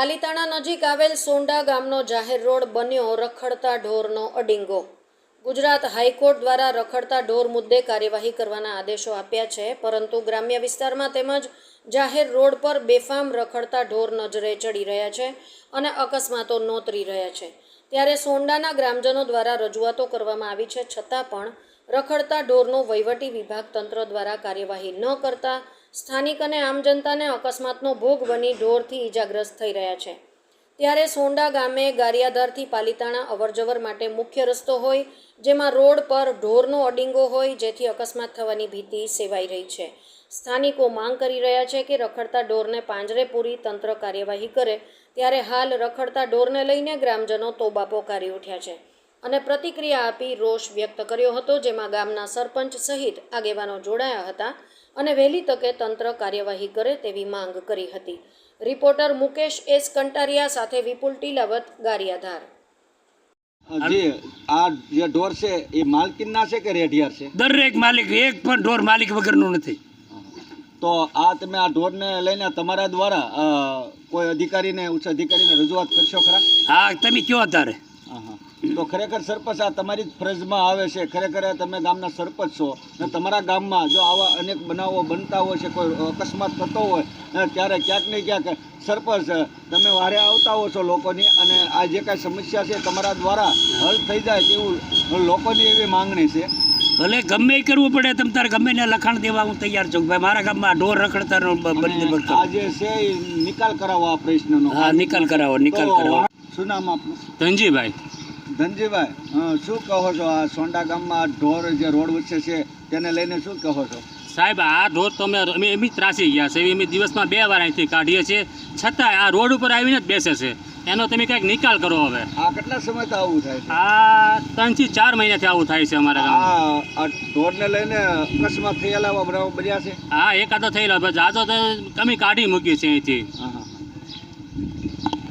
પાલીતાણા નજીક આવેલ સોંડા ગામનો જાહેર રોડ બન્યો રખડતા ઢોરનો અડિંગો. ગુજરાત હાઈકોર્ટ દ્વારા રખડતા ઢોર મુદ્દે કાર્યવાહી કરવાના આદેશો આપ્યા છે, પરંતુ ગ્રામ્ય વિસ્તારમાં તેમજ જાહેર રોડ પર બેફામ રખડતા ઢોર નજરે ચડી રહ્યા છે અને અકસ્માતો નોતરી રહ્યા છે. ત્યારે સોંડાના ગ્રામજનો દ્વારા રજૂઆતો કરવામાં આવી છે, છતાં પણ રખડતા ઢોરનો વહીવટી વિભાગ તંત્ર દ્વારા કાર્યવાહી ન કરતા સ્થાનિક અને આમ જનતાને અકસ્માતનો ભોગ બની ઢોરથી ઈજાગ્રસ્ત થઈ રહ્યા છે. ત્યારે સોંડા ગામે ગારિયાધારથી પાલિતાણા અવરજવર માટે મુખ્ય રસ્તો હોય, જેમાં રોડ પર ઢોરનો અડિંગો હોય, જેથી અકસ્માત થવાની ભીતિ સેવાઈ રહી છે. સ્થાનિકો માંગ કરી રહ્યા છે કે રખડતા ઢોરને પાંજરે પૂરી તંત્ર કાર્યવાહી કરે, ત્યારે હાલ રખડતા ઢોરને લઈને ગ્રામજનો તોબા પોકારી ઉઠ્યા છે. અને પ્રતિક્રિયા આપી રોષ વ્યક્ત કર્યો હતો જેમાં ગામના સરપંચ સહિત આગેવાનો જોડાયા હતા અને વહેલી તકે તંત્ર કાર્યવાહી કરે તેવી માંગ કરી હતી. રિપોર્ટર મુકેશ એસ કંટારિયા સાથે વિપુલ ટીલાવત ગારિયાધાર. જે આ જે ઢોર છે એ માલકીનના છે કે રેઢિયાર છે? દરેક માલિક એક પણ ઢોર માલિક વગરનું નથી. તો આ તમે આ ઢોરને લઈને તમારા દ્વારા કોઈ અધિકારીને ઉચ્ચ અધિકારીને રજૂઆત કરશો ખરા? હા તમે કયો હા આહા. તો ખરેખર સરપંચ આ તમારી જ ફરજમાં આવે છે. ખરેખર તમે ગામના સરપંચ છો. ને તમારા ગામમાં જો આવા અનેક બનાવો બનતા હોય છે કોઈ અકસ્માત થતો હોય ને ત્યારે ક્યાંક ને ક્યાંક સરપંચ તમે વારે આવતા હો છો લોકોની અને આ જે કાંઈ સમસ્યા છે તમારા દ્વારા હલ થઈ જાય તેવું લોકોની એવી માંગણી છે. ભલે ગમે એ કરવું પડે તમે તારે ગમે ને લખાણ દેવા હું તૈયાર છું. ભાઈ મારા ગામમાં ઢોર રખડતા બંધ બંધ આ જે છે નિકાલ કરાવો આ પ્રશ્નનો. હા નિકાલ કરાવો નિકાલ કરાવો. શું નામ આપનું? ધનજીભાઈ. ધનજીભાઈ શું કહો છો આ સોંડા ગામમાં ઢોર જે રોડ વચ્ચે છે તેને લઈને શું કહો છો? સાહેબ આ ઢોર તો અમે અમે એમ જ ત્રાસી ગયા છે અમે દિવસમાં બે વાર અહીંથી કાઢીએ છીએ. છતાં આ રોડ ઉપર આવીને જ બેસે છે. એનો તમે કંઈક નિકાલ કરો હવે. આ કેટલા સમયથી આવું થાય છે? આ ચાર મહિનાથી આવું થાય છે અમારા ગામમાં. ઢોરને લઈને અકસ્માત થયેલા બન્યા છે? હા એકાદો થયેલો. બસ આ તો અમે કાઢી મૂકી છે અહીંથી.